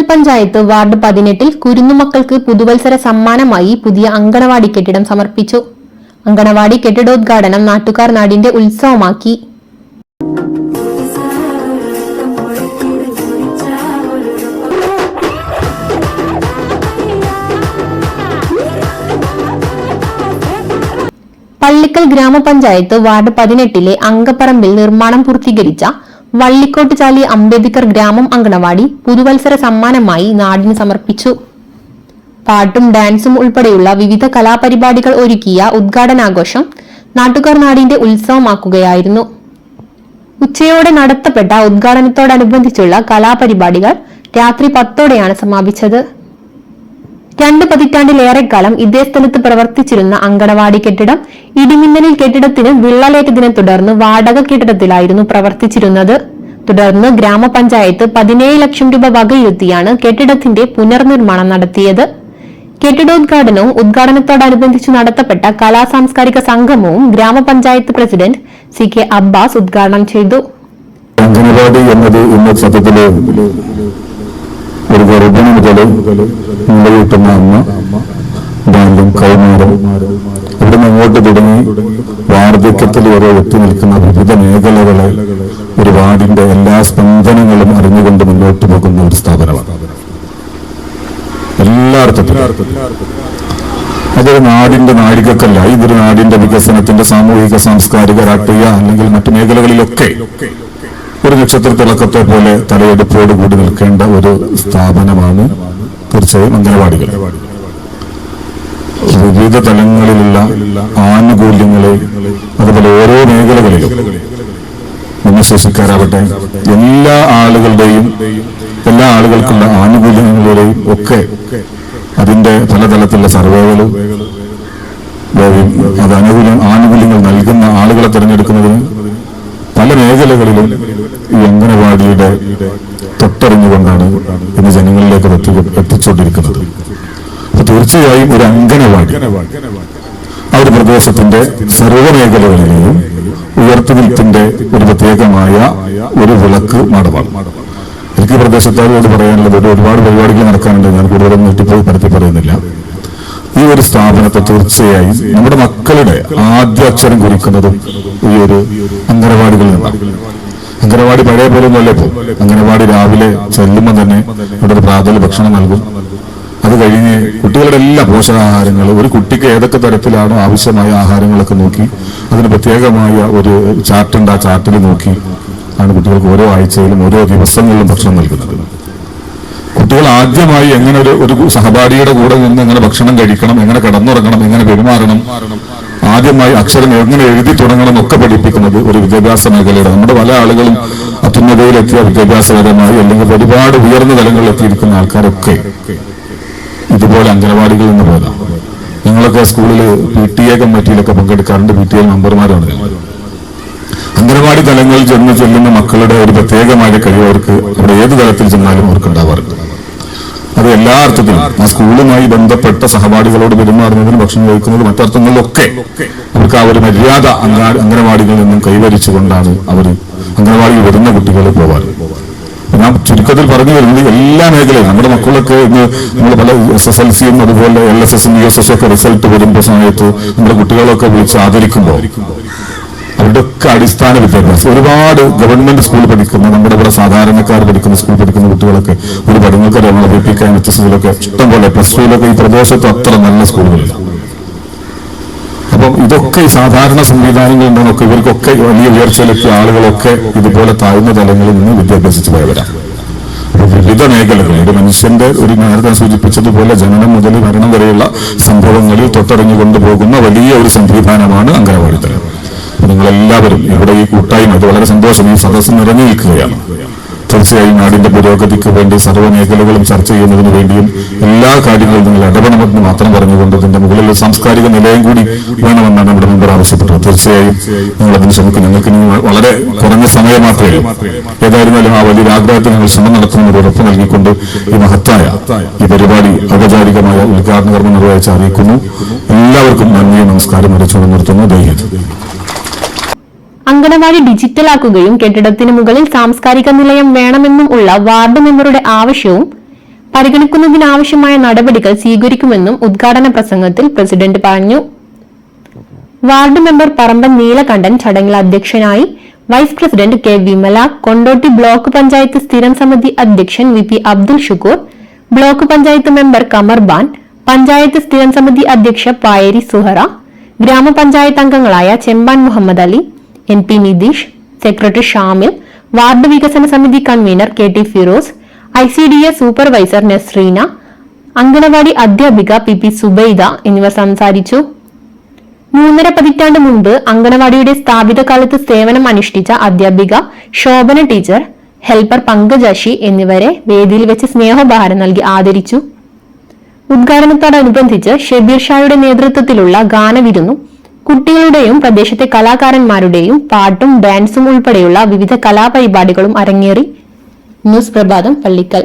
Panchayat ward പതിനെട്ടിൽ കുരുന്നുമക്കൾക്ക് പുതുവത്സര സമ്മാനമായി പുതിയ അങ്കണവാടി കെട്ടിടം സമർപ്പിച്ചു. അങ്കണവാടി കെട്ടിടോദ്ഘാടനം നാട്ടുകാർ നാടിന്റെ ഉത്സവമാക്കി. പള്ളിക്കൽ ഗ്രാമപഞ്ചായത്ത് വാർഡ് പതിനെട്ടിലെ അങ്കപ്പറമ്പിൽ നിർമ്മാണം പൂർത്തീകരിച്ച വള്ളിക്കോട്ട് ചാലി അംബേദ്കർ ഗ്രാമം അങ്കണവാടി പുതുവത്സര സമ്മാനമായി നാടിന് സമർപ്പിച്ചു. പാട്ടും ഡാൻസും ഉൾപ്പെടെയുള്ള വിവിധ കലാപരിപാടികൾ ഒരുക്കിയ ഉദ്ഘാടനാഘോഷം നാട്ടുകാർ നാടിന്റെ ഉത്സവമാക്കുകയായിരുന്നു. ഉച്ചയോടെ നടത്തപ്പെട്ട ഉദ്ഘാടനത്തോടനുബന്ധിച്ചുള്ള കലാപരിപാടികൾ രാത്രി പത്തോടെയാണ് സമാപിച്ചത്. രണ്ട് പതിറ്റാണ്ടിലേറെക്കാലം ഇതേ സ്ഥലത്ത് പ്രവർത്തിച്ചിരുന്ന അങ്കണവാടി കെട്ടിടം ഇടിമിന്നലിൽ കെട്ടിടത്തിന് വിള്ളലേറ്റതിനെ തുടർന്ന് വാടക കെട്ടിടത്തിലായിരുന്നു പ്രവർത്തിച്ചിരുന്നത്. തുടർന്ന് ഗ്രാമപഞ്ചായത്ത് പതിനേഴ് ലക്ഷം രൂപ വകയിരുത്തിയാണ് കെട്ടിടത്തിന്റെ പുനർനിർമ്മാണം നടത്തിയത്. കെട്ടിടോദ്ഘാടനവും ഉദ്ഘാടനത്തോടനുബന്ധിച്ച് നടത്തപ്പെട്ട കലാ സാംസ്കാരിക സംഗമവും ഗ്രാമപഞ്ചായത്ത് പ്രസിഡന്റ് സി കെ അബ്ബാസ് ഉദ്ഘാടനം ചെയ്തു. അംഗനവാടി എന്നത് ഇന്ന് ഒരു ഗർഭിണി മുതൽ കിട്ടുന്ന അമ്മ ബാല്യം കൈമാറും ഇവിടെ അങ്ങോട്ട് തുടങ്ങി വാർദ്ധക്യത്തിൽ വരെ എത്തി നിൽക്കുന്ന വിവിധ മേഖലകളെ ഒരു വാർഡിന്റെ എല്ലാ സ്പന്ദനങ്ങളും അറിഞ്ഞുകൊണ്ട് മുന്നോട്ട് പോകുന്ന ഒരു സ്ഥാപനമാണ്. എല്ലാ അർത്ഥത്തിലും അതൊരു നാടിന്റെ നാഴികക്കല്ല. ഇതൊരു നാടിന്റെ വികസനത്തിന്റെ സാമൂഹിക സാംസ്കാരിക രാഷ്ട്രീയ അല്ലെങ്കിൽ മറ്റു മേഖലകളിലൊക്കെ ഒരു നക്ഷത്ര തിളക്കത്തെ പോലെ തലയെടുപ്പോട് കൂടി നിൽക്കേണ്ട ഒരു സ്ഥാപനമാണ് തീർച്ചയായും അംഗനവാടികൾ. വിവിധ തലങ്ങളിലുള്ള ആനുകൂല്യങ്ങളെ അതുപോലെ ഓരോ മേഖലകളിലും ഭിന്നശേഷിക്കാരാവട്ടെ എല്ലാ ആളുകളുടെയും എല്ലാ ആളുകൾക്കുള്ള ആനുകൂല്യങ്ങളുടെയും ഒക്കെ അതിന്റെ പലതലത്തിലുള്ള സർവേകളും അത് ആനുകൂല്യം ആനുകൂല്യങ്ങൾ നൽകുന്ന ആളുകളെ തിരഞ്ഞെടുക്കുന്നതിന് പല മേഖലകളിലും ഈ അംഗനവാടിയുടെ തൊട്ടറിഞ്ഞുകൊണ്ടാണ് ഇന്ന് ജനങ്ങളിലേക്ക് എത്തി എത്തിച്ചുകൊണ്ടിരിക്കുന്നത് അപ്പൊ തീർച്ചയായും ഒരു അംഗനവാടി ആ ഒരു പ്രദേശത്തിന്റെ സർവമേഖലകളിലെയും ഉയർത്തുനിൽപ്പിന്റെ ഒരു പ്രത്യേകമായ ഒരു വിളക്ക് മടമാണ്. എനിക്ക് പ്രദേശത്താരോട് പറയാനുള്ളത് ഒരു ഒരുപാട് പരിപാടികൾ നടക്കാനുണ്ട്. ഞാൻ കൂടുതലൊന്നും നീട്ടിപ്പോയി പരത്തി പറയുന്നില്ല. ഈ ഒരു സ്ഥാപനത്തെ തീർച്ചയായും നമ്മുടെ മക്കളുടെ ആദ്യ അക്ഷരം കുറിക്കുന്നതും ഈ ഒരു അംഗനവാടികളിൽ നിന്നാണ്. അംഗനവാടി പഴയ പോലെ ഒന്നുമല്ല ഇപ്പോൾ അംഗനവാടി രാവിലെ ചെല്ലുമ്പോൾ തന്നെ അവിടെ ഒരു പ്രാതൽ ഭക്ഷണം നൽകും. അത് കഴിഞ്ഞ് കുട്ടികളുടെ എല്ലാ പോഷകാഹാരങ്ങളും ഒരു കുട്ടിക്ക് ഏതൊക്കെ തരത്തിലാണോ ആവശ്യമായ ആഹാരങ്ങളൊക്കെ നോക്കി അതിന് പ്രത്യേകമായ ഒരു ചാർട്ടുണ്ട് ആ ചാർട്ടിൽ നോക്കി ആണ് കുട്ടികൾക്ക് ഓരോ ആഴ്ചയിലും ഓരോ ദിവസങ്ങളിലും ഭക്ഷണം നൽകുന്നത്. കുട്ടികൾ ആദ്യമായി എങ്ങനെ ഒരു ഒരു സഹപാഠിയുടെ കൂടെ നിന്ന് എങ്ങനെ ഭക്ഷണം കഴിക്കണം എങ്ങനെ കിടന്നുറങ്ങണം എങ്ങനെ പെരുമാറണം ആദ്യമായി അക്ഷരം എങ്ങനെ എഴുതി തുടങ്ങണം പഠിപ്പിക്കുന്നത് ഒരു വിദ്യാഭ്യാസ മേഖലയുടെ നമ്മുടെ പല ആളുകളും അത്യുന്നതയിലെത്തിയ വിദ്യാഭ്യാസപരമായി അല്ലെങ്കിൽ ഒരുപാട് ഉയർന്ന തലങ്ങളിൽ എത്തിയിരിക്കുന്ന ആൾക്കാരൊക്കെ ഇതുപോലെ അംഗനവാടികളിൽ നിന്ന് പോയതാണ് നിങ്ങളൊക്കെ സ്കൂളിൽ പി ടി എ കമ്മിറ്റിയിലൊക്കെ പങ്കെടുക്കാറുണ്ട്. പി ടി എ മെമ്പർമാരാണ്. അംഗനവാടി തലങ്ങളിൽ ചെന്ന് ചെല്ലുന്ന മക്കളുടെ ഒരു പ്രത്യേകമായ കഴിവ് അവർക്ക് അവിടെ ഏത് തലത്തിൽ ചെന്നാലും അവർക്ക് ഉണ്ടാവാറുണ്ട്. അത് എല്ലാ അർത്ഥത്തിലും. ആ സ്കൂളുമായി ബന്ധപ്പെട്ട സഹപാഠികളോട് പെരുമാറുന്നതിനും ഭക്ഷണം കഴിക്കുന്നതിനും മറ്റർത്ഥങ്ങളിലൊക്കെ അവർക്ക് ആ ഒരു മര്യാദ അംഗ- അംഗനവാടികളിൽ നിന്നും കൈവരിച്ചുകൊണ്ടാണ് അവർ അംഗനവാടിയിൽ വരുന്ന കുട്ടികൾ പോവാറ്. ഞാൻ ചുരുക്കത്തിൽ പറഞ്ഞു വരുന്നത് എല്ലാ മേഖലയും നമ്മുടെ മക്കളൊക്കെ ഇന്ന് നമ്മൾ പല എസ് എസ് എൽ സിയും അതുപോലെ എൽ എസ് എസും യു എസ് എസ് ഒക്കെ റിസൾട്ട് വരുമ്പോൾ സമയത്ത് നമ്മുടെ കുട്ടികളൊക്കെ വിളിച്ച് ആദരിക്കുമ്പോൾ ഒക്കെ അടിസ്ഥാന വിദ്യാഭ്യാസം. ഒരുപാട് ഗവൺമെന്റ് സ്കൂൾ പഠിക്കുന്ന നമ്മുടെ ഇവിടെ സാധാരണക്കാർ പഠിക്കുന്ന സ്കൂൾ പഠിക്കുന്ന കുട്ടികളൊക്കെ ഒരു പഠനങ്ങൾക്കറിയാം നമ്മളെ ബി പി കെ എച്ച് ഇഷ്ടംപോലെ പ്ലസ് ടുവിലൊക്കെ ഈ പ്രദേശത്ത് അത്ര നല്ല സ്കൂളുകളില്ല അപ്പം ഇതൊക്കെ സാധാരണ സംവിധാനങ്ങൾ ഉണ്ടെന്നൊക്കെ ഇവർക്കൊക്കെ വലിയ ഉയർച്ചയിലെത്തിയ ആളുകളൊക്കെ ഇതുപോലെ താഴ്ന്ന തലങ്ങളിൽ നിന്ന് വിദ്യാഭ്യാസിച്ച് പോയവരാണ് വിവിധ മേഖലകൾ ഒരു മനുഷ്യന്റെ ഒരു നേരത്തെ സൂചിപ്പിച്ചതുപോലെ ജനനം മുതൽ മരണം വരെയുള്ള സംഭവങ്ങളിൽ തൊട്ടറിഞ്ഞു കൊണ്ടുപോകുന്ന വലിയ ഒരു സംവിധാനമാണ് അംഗനവാടി തലം നിങ്ങളെല്ലാവരും ഇവിടെ ഈ കൂട്ടായ്മ ഇത് വളരെ സന്തോഷം ഈ സദസ്സ് നിറഞ്ഞു നിൽക്കുകയാണ് തീർച്ചയായും നാടിന്റെ പുരോഗതിക്ക് വേണ്ടി സർവ മേഖലകളും ചർച്ച ചെയ്യുന്നതിന് വേണ്ടിയും എല്ലാ കാര്യങ്ങളും നിങ്ങൾ ഇടപെടണമെന്ന് മാത്രം പറഞ്ഞുകൊണ്ട് ഇതിന്റെ മുകളിൽ സാംസ്കാരിക നിലയം കൂടി വേണമെന്നാണ് നമ്മുടെ മുമ്പ് ആവശ്യപ്പെട്ടത്. തീർച്ചയായും നിങ്ങൾ അതിന് ശ്രമിക്കും. നിങ്ങൾക്ക് വളരെ കുറഞ്ഞ സമയം മാത്രമേ. ഏതായിരുന്നാലും ആ വലിയൊരു ആഗ്രഹത്തിൽ നിങ്ങൾ ശ്രമം നടത്തുന്നതിന് ഉറപ്പ് നൽകിക്കൊണ്ട് ഈ മഹത്തായ ഈ പരിപാടി ഔപചാരികമായ ഉദ്ഘാടന കർമ്മം നിർവഹിച്ച് അറിയിക്കുന്നു. എല്ലാവർക്കും നന്ദിയും നമസ്കാരം അറിയിച്ചുകൊണ്ട് നിർത്തുന്നു. ദൈവം. അങ്കണവാടി ഡിജിറ്റലാക്കുകയും കെട്ടിടത്തിന് മുകളിൽ സാംസ്കാരിക നിലയം വേണമെന്നും ഉള്ള വാർഡ് മെമ്പറുടെ ആവശ്യവും പരിഗണിക്കുന്നതിനാവശ്യമായ നടപടികൾ സ്വീകരിക്കുമെന്നും ഉദ്ഘാടന പ്രസംഗത്തിൽ പ്രസിഡന്റ് പറഞ്ഞു. വാർഡ് മെമ്പർ പറമ്പൻ നീലകണ്ഠൻ ചടങ്ങിൽ അധ്യക്ഷനായി vice president K Vimala Kondotty block panchayat സ്ഥിരം സമിതി അധ്യക്ഷൻ V P Abdul Shukkur block panchayat member Kamarban panchayat സ്ഥിരം സമിതി അധ്യക്ഷ പായേരി സുഹറ ഗ്രാമപഞ്ചായത്ത് അംഗങ്ങളായ Chemban Muhammad Ali N P Nitheesh secretary Shamil ward വികസന സമിതി convenor K T Firoz I C D S supervisor Nasreena anganwadi അധ്യാപിക പി പി സുബൈദ എന്നിവർ സംസാരിച്ചു. മൂന്നര പതിറ്റാണ്ട് മുമ്പ് അങ്കണവാടിയുടെ സ്ഥാപിത കാലത്ത് സേവനം അനുഷ്ഠിച്ച അധ്യാപിക ശോഭന ടീച്ചർ ഹെൽപ്പർ പങ്കജാശി എന്നിവരെ വേദിയിൽ വെച്ച് സ്നേഹോപഹാരം നൽകി ആദരിച്ചു. ഉദ്ഘാടനത്തോടനുബന്ധിച്ച് ഷെബീർ ഷായുടെ നേതൃത്വത്തിലുള്ള ഗാനവിരുന്നും കുട്ടികളുടെയും പ്രദേശത്തെ കലാകാരന്മാരുടെയും പാട്ടും ഡാൻസും ഉൾപ്പെടെയുള്ള വിവിധ കലാപരിപാടികളും അരങ്ങേറി. ന്യൂസ് പ്രഭാതം പള്ളിക്കൽ.